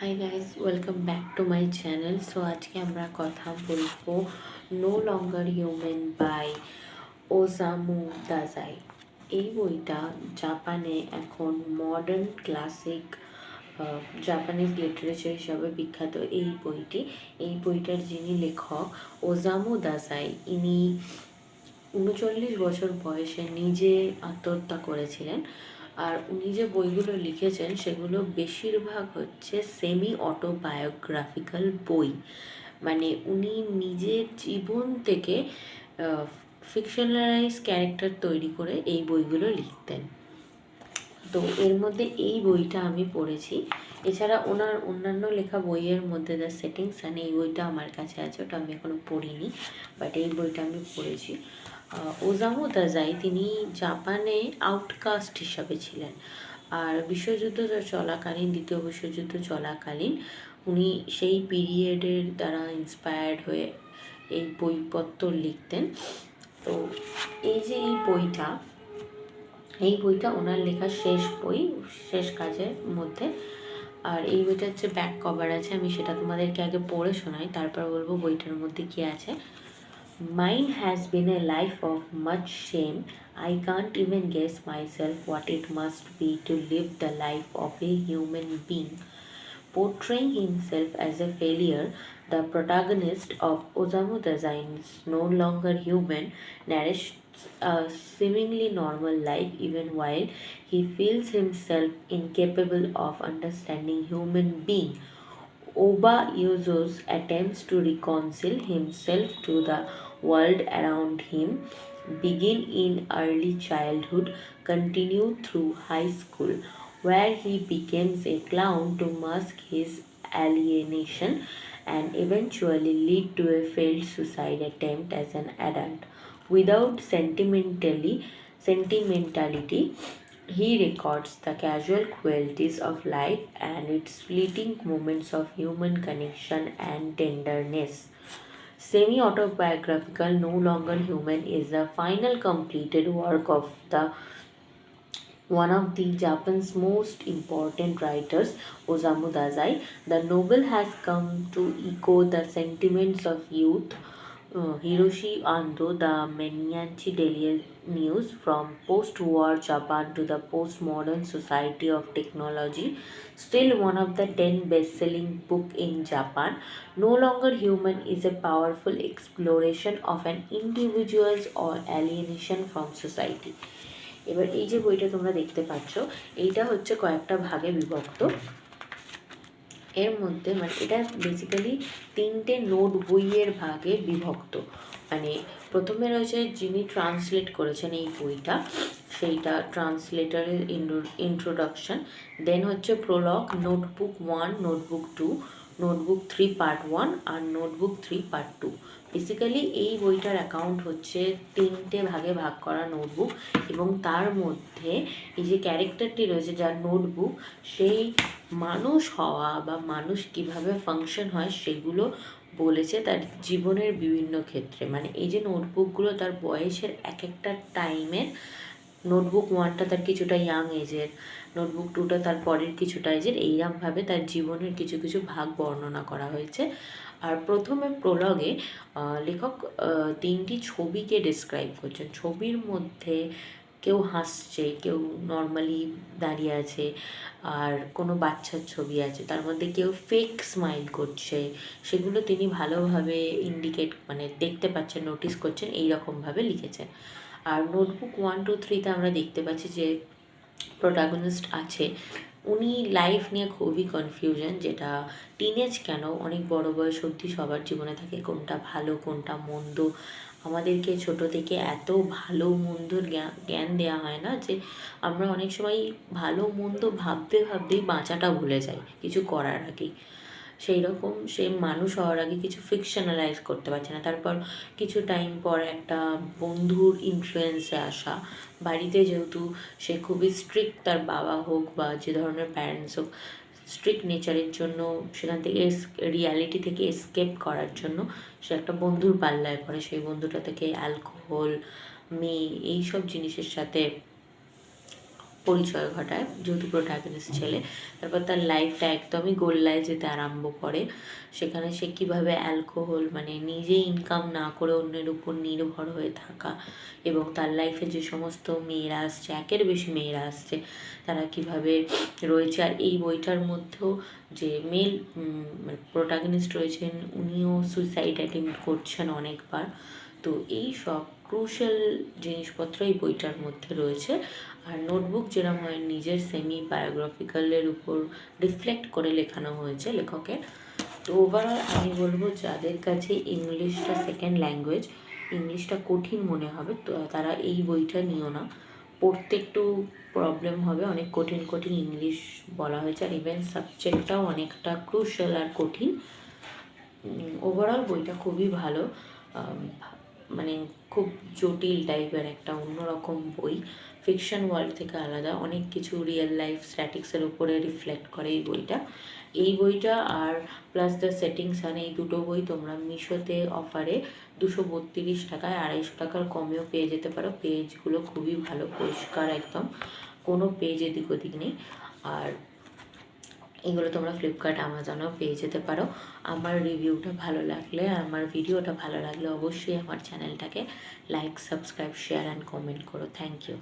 Hi guys welcome back to my channel so আজকে আমরা কথা বলব no longer human by Osamu Dazai এই বইটা জাপানে এখন মডার্ন ক্লাসিক জাপানিজ লিটারেচার হিসাবে বিখ্যাত এই বইটি। এই বইটার যিনি লেখক ওজামু দাজাই ইনি উনচল্লিশ বছর বয়সে নিজে আত্মহত্যা করেছিলেন। আর উনি যে বইগুলো লিখেছেন সেগুলো বেশিরভাগ হচ্ছে সেমি অটোবায়োগ্রাফিক্যাল বই। মানে উনি নিজের জীবন থেকে ফিকশনালাইজ ক্যারেক্টার তৈরি করে এই বইগুলো লিখতেন। তো এর মধ্যে এই বইটা আমি পড়েছি। এছাড়া ওনার অন্যান্য লেখা বইয়ের মধ্যে দ্য সেটিং সান এই বইটা আমার কাছে আছে, ওটা আমি এখনও পড়িনি বাট এই বইটা আমি পড়েছি। ওজামু দাজাই তিনি জাপানে আউটকাস্ট হিসাবে ছিলেন। আর বিশ্বযুদ্ধ চলাকালীন, দ্বিতীয় বিশ্বযুদ্ধ চলাকালীন, উনি সেই পিরিয়ডের দ্বারা ইন্সপায়ার্ড হয়ে এই বইপত্র লিখতেন। তো এই যে এই বইটা এই বইটা ওনার লেখা শেষ বই, শেষ কাজের মধ্যে। আর এই বইটা হচ্ছে ব্যাক কভার আছে, আমি সেটা তোমাদেরকে আগে পড়ে শোনাই, তারপর বলব বইটার মধ্যে কী আছে। Mine has been a life of much shame. I can't even guess myself what it must be to live the life of a human being. Portraying himself as a failure, the protagonist of Osamu Designs, No Longer Human narrates a seemingly normal life even while he feels himself incapable of understanding human being. Oba Yuzo's attempts to reconcile himself to the world around him begin in early childhood, continue through high school, where he becomes a clown to mask his alienation and eventually lead to a failed suicide attempt as an adult. Without sentimentally sentimentality, he records the casual qualities of life and its fleeting moments of human connection and tenderness. Semi autobiographical, No Longer Human is the final completed work of the one of the Japan's most important writers, Osamu Dazai. The novel has come to echo the sentiments of youth Hiroshi Ando, the Menyanchi Daily News from post-war Japan to the postmodern society of technology, still one of the 10 best-selling book in Japan. No Longer Human is a powerful exploration of an individual's or alienation from society. এবার এই যে বইটা তোমরা দেখতে পাচ্ছ এইটা হচ্ছে কয়েকটা ভাগে বিভক্ত এর মধ্যে মানে এটা বেসিক্যালি তিনটে নোট বইয়ের ভাগে বিভক্ত। মানে প্রথমে রয়েছে যিনি ট্রান্সলেট করেছেন এই বইটা, সেইটা ট্রান্সলেটারের ইন্ট্রোডাকশন দেন হচ্ছে prologue notebook one notebook two notebook three part one আর notebook three part two basically এই বইটার অ্যাকাউন্ট হচ্ছে তিনটে ভাগে ভাগ করা নোটবুক এবং তার মধ্যে এই যে ক্যারেক্টারটি রয়েছে যার নোটবুক সেই মানুষ হওয়া বা মানুষ কীভাবে ফাংশন হয় সেগুলো বলেছে তার জীবনের বিভিন্ন ক্ষেত্রে। মানে এই যে নোটবুকগুলো তার বয়সের এক একটা টাইমের নোটবুক ওয়ানটা তার কিছুটা ইয়াং এজের নোটবুক টুটা তার পরের কিছুটা এজের এইরকমভাবে তার জীবনের কিছু কিছু ভাগ বর্ণনা করা হয়েছে। আর প্রথমে প্রলগে লেখক তিনটি ছবিকে ডিসক্রাইব করছেন। ছবির মধ্যে কেউ হাসছে, কেউ নর্মালি দাঁড়িয়ে আছে, আর কোনো বাচ্চার ছবি আছে। তার মধ্যে কেউ ফেক স্মাইল করছে, সেগুলো তিনি ভালোভাবে ইন্ডিকেট মানে দেখতে পাচ্ছেন নোটিস করছেন এই রকমভাবে লিখেছেন। আর নোটবুক ওয়ান টু থ্রিতে আমরা দেখতে পাচ্ছি যে প্রোটাগনিস্ট আছে। উনি লাইফ নিয়ে খুবই কনফিউশন যেটা টিনেজ কেন? অনেক বড় বয়স অবধি সবার জীবনে থাকে কোনটা ভালো, কোনটা মন্দ। আমাদেরকে ছোট থেকে এত ভালো মন্দর জ্ঞান দেওয়া হয় না যে আমরা অনেক সময় ভালো, মন্দ ভাবতে, ভাবতেই বাঁচাটা ভুলে যাই, কিছু করার আগেই। সেই রকম সে মানুষ হওয়ার আগে কিছু ফিকশনালাইজ করতে পারছে না। তারপর কিছু টাইম পর একটা বন্ধুর ইনফ্লুয়েন্সে আসা। বাড়িতে যেহেতু সে খুবই স্ট্রিক্ট তার বাবা হোক বা যে ধরনের প্যারেন্টস হোক স্ট্রিক্ট নেচারের জন্য সেখান থেকে রিয়ালিটি থেকে এসকেপ করার জন্য সে একটা বন্ধুর পাল্লায় পড়ে। সেই বন্ধুটা থেকে অ্যালকোহল মেয়ে এইসব জিনিসের সাথে পরিচয় ঘটায়, যেহেতু প্রোটাগনিস্ট ছেলে। তারপর তার লাইফটা একদমই গোল্লায় যেতে আরম্ভ করে। সেখানে সে কীভাবে অ্যালকোহল মানে নিজে ইনকাম না করে অন্যের উপর নির্ভর হয়ে থাকা এবং তার লাইফে যে সমস্ত মেয়েরা আসছে, একের বেশি মেয়েরা আসছে, তারা কীভাবে রয়েছে। আর এই বইটার মধ্যেও যে মেল মানে প্রোটাগনিস্ট রয়েছেন, উনিও সুইসাইড অ্যাটেম্প করছেন অনেকবার। তো এই সব ক্রুশাল জিনিসপত্র এই বইটার মধ্যে রয়েছে। আর নোটবুক যেরকম হয় নিজের সেমি বায়োগ্রাফিক্যালের উপর রিফ্লেক্ট করে লেখানো হয়েছে লেখকের। তো ওভারঅল আমি বলব যাদের কাছে ইংলিশটা সেকেন্ড ল্যাঙ্গুয়েজ ইংলিশটা কঠিন মনে হবে, তো তারা এই বইটা নিও না। পড়তে একটু প্রবলেম হবে, অনেক কঠিন কঠিন ইংলিশ বলা হয়েছে আর ইভেন সাবজেক্টটাও অনেকটা ক্রুশাল আর কঠিন। ওভারঅল বইটা খুবই ভালো। মানে খুব জটিল টাইপের একটা অন্যরকম বই। ফিকশন ওয়ার্ল্ড থেকে আলাদা। অনেক কিছু রিয়েল লাইফ স্ট্যাটিক্সের উপরে রিফ্লেক্ট করে এই বইটা। এই বইটা আর প্লাস দ্য সেটিংস অ্যান্ড এই দুটো বই তোমরা মিশোতে অফারে দুশো বত্রিশ টাকায়, আড়াইশো টাকার কমেও পেয়ে যেতে পারো। পেজগুলো খুবই ভালো, পরিষ্কার একদম। কোনো পেজ এদিক ওদিক নেই। আর এগুলো তোমরা ফ্লিপকার্ট আমাজনেও পেয়ে যেতে পারো। আমার রিভিউটা ভালো লাগলে আমার ভিডিওটা ভালো লাগলে অবশ্যই আমার চ্যানেলটাকে like subscribe share and comment করো। Thank you